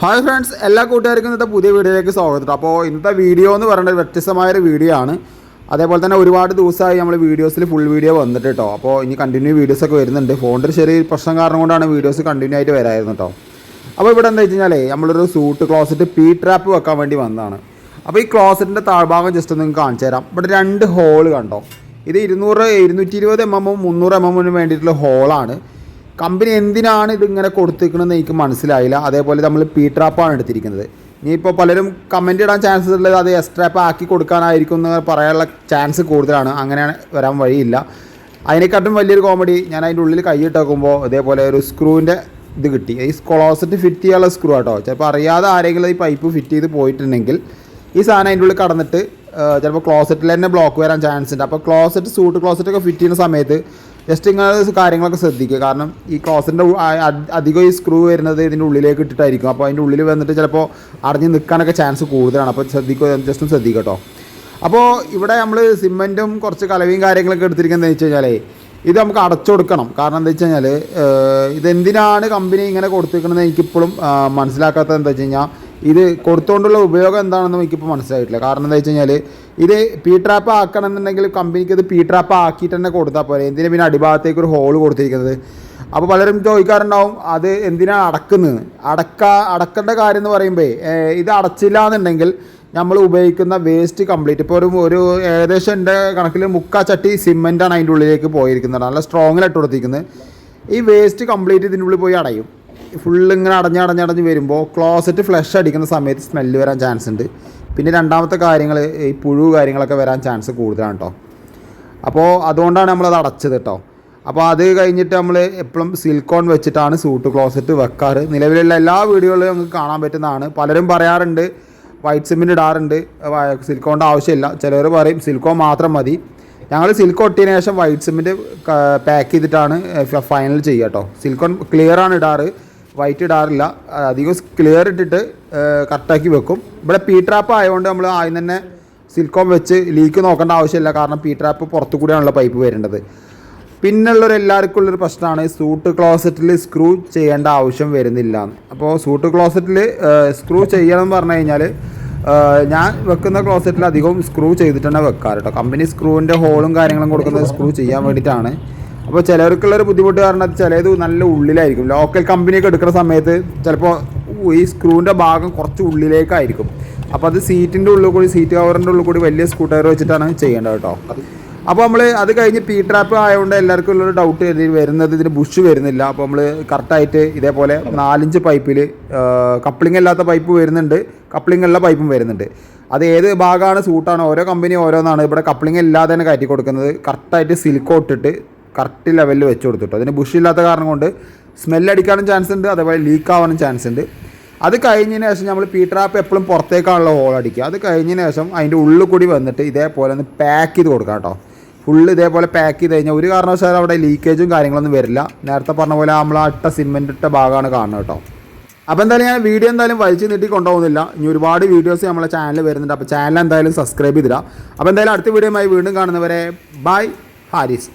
Hi friends എല്ലാ കൂട്ടുകാർക്കും ഇന്നത്തെ പുതിയ വീഡിയോയിലേക്ക് സ്വാഗതം. അപ്പോൾ ഇന്നത്തെ വീഡിയോ എന്ന് പറയുന്നത് വ്യത്യസ്തമായ ഒരു വീഡിയോ ആണ്. അതേപോലെ തന്നെ ഒരുപാട് ദിവസമായി നമ്മൾ വീഡിയോസിൽ ഫുൾ വീഡിയോ വന്നിട്ട് കേട്ടോ അപ്പോൾ ഇനി കണ്ടിന്യൂ വീഡിയോസൊക്കെ വരുന്നുണ്ട്. ഫോണിന്റെ ചെറിയ പ്രശ്നം കാരണം കൊണ്ടാണ് വീഡിയോസ് കണ്ടിന്യൂ ആയിട്ട് വരായിരുന്നു കേട്ടോ അപ്പോൾ ഇവിടെ എന്താ വെച്ച് കഴിഞ്ഞാൽ നമ്മളൊരു സൂട്ട് ക്ലോസറ്റ് പി ട്രാപ്പ് വെക്കാൻ വേണ്ടി വന്നതാണ്. അപ്പോൾ ഈ ക്ലോസറ്റിന്റെ താഴ്ഭാഗം ജസ്റ്റ് ഒന്ന് കാണിച്ചു തരാം. ഇവിടെ രണ്ട് ഹോൾ കണ്ടോ? ഇത് ഇരുന്നൂറ് ഇരുന്നൂറ്റി ഇരുപത് എം എമ്മും മുന്നൂറ് എം എമ്മിനും വേണ്ടിയിട്ടുള്ള ഹോളാണ് കമ്പനി എന്തിനാണ് ഇതിങ്ങനെ കൊടുത്തിരിക്കണമെന്ന് എനിക്ക് മനസ്സിലായില്ല. അതേപോലെ നമ്മൾ പി ട്രാപ്പാണ് എടുത്തിരിക്കുന്നത്. ഇനിയിപ്പോൾ പലരും കമന്റ് ഇടാൻ ചാൻസസ് ഉള്ളത് അത് എസ് ട്രാപ്പ് ആക്കി കൊടുക്കാനായിരിക്കും എന്ന് പറയാനുള്ള ചാൻസ് കൂടുതലാണ്. അങ്ങനെ വരാൻ വഴിയില്ല. അതിനെക്കാട്ടും വലിയൊരു കോമഡി ഞാൻ അതിന്റെ ഉള്ളിൽ കൈയിട്ട് വെക്കുമ്പോൾ ഇതേപോലെ ഒരു സ്ക്രൂവിന്റെ ഇത് കിട്ടി. ഈ ക്ലോസറ്റ് ഫിറ്റ് ചെയ്യാനുള്ള സ്ക്രൂ ആട്ടോ. ചിലപ്പോൾ അറിയാതെ ആരെങ്കിലും ഈ പൈപ്പ് ഫിറ്റ് ചെയ്ത് പോയിട്ടുണ്ടെങ്കിൽ ഈ സാധനം അതിന്റെ ഉള്ളിൽ കടന്നിട്ട് ചിലപ്പോൾ ക്ലോസറ്റിൽ തന്നെ ബ്ലോക്ക് വരാൻ ചാൻസ് ഉണ്ട്. അപ്പോൾ ക്ലോസറ്റ് സൂട്ട് ക്ലോസറ്റ് ഒക്കെ ഫിറ്റ് ചെയ്യുന്ന സമയത്ത് ജസ്റ്റ് ഇങ്ങനെ കാര്യങ്ങളൊക്കെ ശ്രദ്ധിക്കുക. കാരണം ഈ ക്ലോസറ്റിന്റെ അധികം ഈ സ്ക്രൂ വരുന്നത് ഇതിന്റെ ഉള്ളിലേക്ക് ഇട്ടിട്ടായിരിക്കും. അപ്പോൾ അതിന്റെ ഉള്ളിൽ വന്നിട്ട് ചിലപ്പോൾ അടഞ്ഞ് നിൽക്കാനൊക്കെ ചാൻസ് കൂടുതലാണ്. അപ്പോൾ ശ്രദ്ധിക്കുക ജസ്റ്റ് ശ്രദ്ധിക്കട്ടോ അപ്പോൾ ഇവിടെ നമ്മൾ സിമെന്റും കുറച്ച് കലവിയും കാര്യങ്ങളൊക്കെ എടുത്തിരിക്കുന്നത് വെച്ച് കഴിഞ്ഞാലേ ഇത് നമുക്ക് അടച്ചു കൊടുക്കണം. കാരണം എന്താ വെച്ച് കഴിഞ്ഞാൽ ഇതെന്തിനാണ് കമ്പനി ഇങ്ങനെ കൊടുത്തിരിക്കണമെന്ന് എനിക്കിപ്പോഴും മനസ്സിലാക്കാത്തത് എന്താ വെച്ച് കഴിഞ്ഞാൽ ഇത് കൊടുത്തുകൊണ്ടുള്ള ഉപയോഗം എന്താണെന്ന് എനിക്കിപ്പോൾ മനസ്സിലായിട്ടില്ല. കാരണം എന്താ വെച്ച് കഴിഞ്ഞാൽ ഇത് പി ട്രാപ്പ് ആക്കണം എന്നുണ്ടെങ്കിൽ കമ്പനിക്ക് ഇത് പി ട്രാപ്പ് ആക്കിയിട്ട് തന്നെ കൊടുത്താൽ പോരെ. എന്തിനാ പിന്നെ അടിഭാഗത്തേക്ക് ഒരു ഹോൾ കൊടുത്തിരിക്കുന്നത്? അപ്പോൾ പലരും ചോദിക്കാറുണ്ടാവും അത് എന്തിനാണ് അടക്കുന്നത് അടക്ക അടക്കേണ്ട കാര്യം എന്ന് പറയുമ്പോൾ ഇത് അടച്ചില്ല എന്നുണ്ടെങ്കിൽ നമ്മൾ ഉപയോഗിക്കുന്ന വേസ്റ്റ് കംപ്ലീറ്റ് ഇപ്പോൾ ഒരു ഒരു ഏകദേശം എന്റെ കണക്കിൽ മുക്കാ ചട്ടി സിമെന്റാണ് അതിന്റെ ഉള്ളിലേക്ക് പോയിരിക്കുന്നത്. നല്ല സ്ട്രോങ്ങിലായിട്ട് കൊടുത്തിരിക്കുന്നത്. ഈ വേസ്റ്റ് കംപ്ലീറ്റ് ഇതിന്റെ ഉള്ളിൽ പോയി അടയും. ഫുള്ള് ഇങ്ങനെ അടഞ്ഞ് അടഞ്ഞടഞ്ഞ് വരുമ്പോൾ ക്ലോസറ്റ് ഫ്ലഷ് അടിക്കുന്ന സമയത്ത് സ്മെല്ല് വരാൻ ചാൻസ് ഉണ്ട്. പിന്നെ രണ്ടാമത്തെ കാര്യങ്ങൾ ഈ പുഴു കാര്യങ്ങളൊക്കെ വരാൻ ചാൻസ് കൂടുതലാണ് കേട്ടോ അപ്പോൾ അതുകൊണ്ടാണ് നമ്മളത് അടച്ചത് കേട്ടോ അപ്പോൾ അത് കഴിഞ്ഞിട്ട് നമ്മൾ എപ്പോഴും സിൽക്കോൺ വെച്ചിട്ടാണ് സൂട്ട് ക്ലോസറ്റ് വെക്കാറ്. നിലവിലുള്ള എല്ലാ വീഡിയോകളിലും നമുക്ക് കാണാൻ പറ്റുന്നതാണ്. പലരും പറയാറുണ്ട് വൈറ്റ് സിമെന്റ് ഇടാറുണ്ട്. സിൽക്കോണിന്റെ ആവശ്യമില്ല. ചിലർ പറയും സിൽക്കോൺ മാത്രം മതി. ഞങ്ങൾ സിൽക്കോൺ ഒട്ടിയതിന് ശേഷം വൈറ്റ് സിമെന്റ് പാക്ക് ചെയ്തിട്ടാണ് ഫൈനൽ ചെയ്യുക കേട്ടോ സിൽക്കോൺ ക്ലിയർ ആണ് ഇടാറ്. വൈറ്റ് ഇടാറില്ല. അധികം ക്ലിയർ ഇട്ടിട്ട് കറക്റ്റാക്കി വെക്കും. ഇവിടെ പി ട്രാപ്പ് ആയതുകൊണ്ട് നമ്മൾ ആദ്യം തന്നെ സിൽക്കോൺ വെച്ച് ലീക്ക് നോക്കേണ്ട ആവശ്യമില്ല. കാരണം പി ട്രാപ്പ് പുറത്തു കൂടിയാണല്ലോ പൈപ്പ് വരേണ്ടത്. പിന്നുള്ളൊരു എല്ലാവർക്കും ഉള്ളൊരു പ്രശ്നമാണ് സൂട്ട് ക്ലോസറ്റിൽ സ്ക്രൂ ചെയ്യേണ്ട ആവശ്യം വരുന്നില്ല. അപ്പോൾ സൂട്ട് ക്ലോസറ്റിൽ സ്ക്രൂ ചെയ്യണം എന്ന് പറഞ്ഞു കഴിഞ്ഞാൽ ഞാൻ വെക്കുന്ന ക്ലോസറ്റിൽ അധികവും സ്ക്രൂ ചെയ്തിട്ടാണ് വെക്കാറ് കേട്ടോ കമ്പനി സ്ക്രൂവിന്റെ ഹോളും കാര്യങ്ങളും കൊടുക്കുന്നത് സ്ക്രൂ ചെയ്യാൻ വേണ്ടിയിട്ടാണ്. അപ്പോൾ ചിലർക്കുള്ളൊരു ബുദ്ധിമുട്ട് കാരണം അത് ചിലത് നല്ല ഉള്ളിലായിരിക്കും. ലോക്കൽ കമ്പനിയൊക്കെ എടുക്കുന്ന സമയത്ത് ചിലപ്പോൾ ഈ സ്ക്രൂവിന്റെ ഭാഗം കുറച്ച് ഉള്ളിലേക്കായിരിക്കും. അപ്പോൾ അത് സീറ്റിന്റെ ഉള്ളിൽ കൂടി സീറ്റ് കവറിന്റെ ഉള്ളിൽ കൂടി വലിയ സ്ക്രൂ ടയർ വെച്ചിട്ടാണ് ചെയ്യേണ്ടത് കേട്ടോ. അപ്പോൾ നമ്മൾ അത് കഴിഞ്ഞ് പി ട്രാപ്പ് ആയതുകൊണ്ട് എല്ലാവർക്കും ഉള്ളൊരു ഡൗട്ട് വരുന്നത് ഇതിന് ബുഷ് വരുന്നില്ല. അപ്പോൾ നമ്മൾ കറക്റ്റായിട്ട് ഇതേപോലെ നാലഞ്ച് പൈപ്പിൽ കപ്ലിംഗ് അല്ലാത്ത പൈപ്പ് വരുന്നുണ്ട്. കപ്ലിംഗ് ഉള്ള പൈപ്പും വരുന്നുണ്ട്. അത് ഏത് ഭാഗമാണ് സൂട്ടാണ് ഓരോ കമ്പനി ഓരോന്നാണ്. ഇവിടെ കപ്ലിംഗ് ഇല്ലാതെ തന്നെ കയറ്റി കൊടുക്കുന്നത്. കറക്റ്റായിട്ട് സിൽക്കോ ഇട്ടിട്ട് കറക്റ്റ് ലെവലിൽ വെച്ച് കൊടുത്തിട്ടു. അതിന് ബുഷ് ഇല്ലാത്ത കാരണം കൊണ്ട് സ്മെല്ലടിക്കാനും ചാൻസ് ഉണ്ട് അതേപോലെ ലീക്ക് ആവാനും ചാൻസ് ഉണ്ട്. അത് കഴിഞ്ഞതിന് ശേഷം നമ്മൾ പീ ട്രാപ്പ് എപ്പോഴും പുറത്തേക്കാണല്ലോ ഹോൾ അടിക്കുക. അത് കഴിഞ്ഞതിന് ശേഷം അതിന്റെ ഉള്ളിൽ കൂടി വന്നിട്ട് ഇതേപോലെ ഒന്ന് പാക്ക് ചെയ്ത് കൊടുക്കാം കേട്ടോ. ഫുള്ള് ഇതേപോലെ പാക്ക് ചെയ്ത് കഴിഞ്ഞാൽ ഒരു കാരണവശാലും അവിടെ ലീക്കേജും കാര്യങ്ങളൊന്നും വരില്ല. നേരത്തെ പറഞ്ഞ പോലെ നമ്മൾ അട്ട സിമെന്റ് ഇട്ട ഭാഗമാണ് കാണുന്നത് കേട്ടോ. അപ്പോൾ എന്തായാലും ഞാൻ വീഡിയോ എന്തായാലും വലിച്ചു നീട്ടി കൊണ്ടുപോകുന്നില്ല. ഇനി ഒരുപാട് വീഡിയോസ് നമ്മളെ ചാനൽ വരുന്നുണ്ട്. അപ്പോൾ ചാനൽ എന്തായാലും സബ്സ്ക്രൈബ് ചെയ്തിടാം. അപ്പോൾ എന്തായാലും അടുത്ത വീഡിയോയുമായി വീണ്ടും കാണുന്നവരെ ബൈ ഹാരിസ്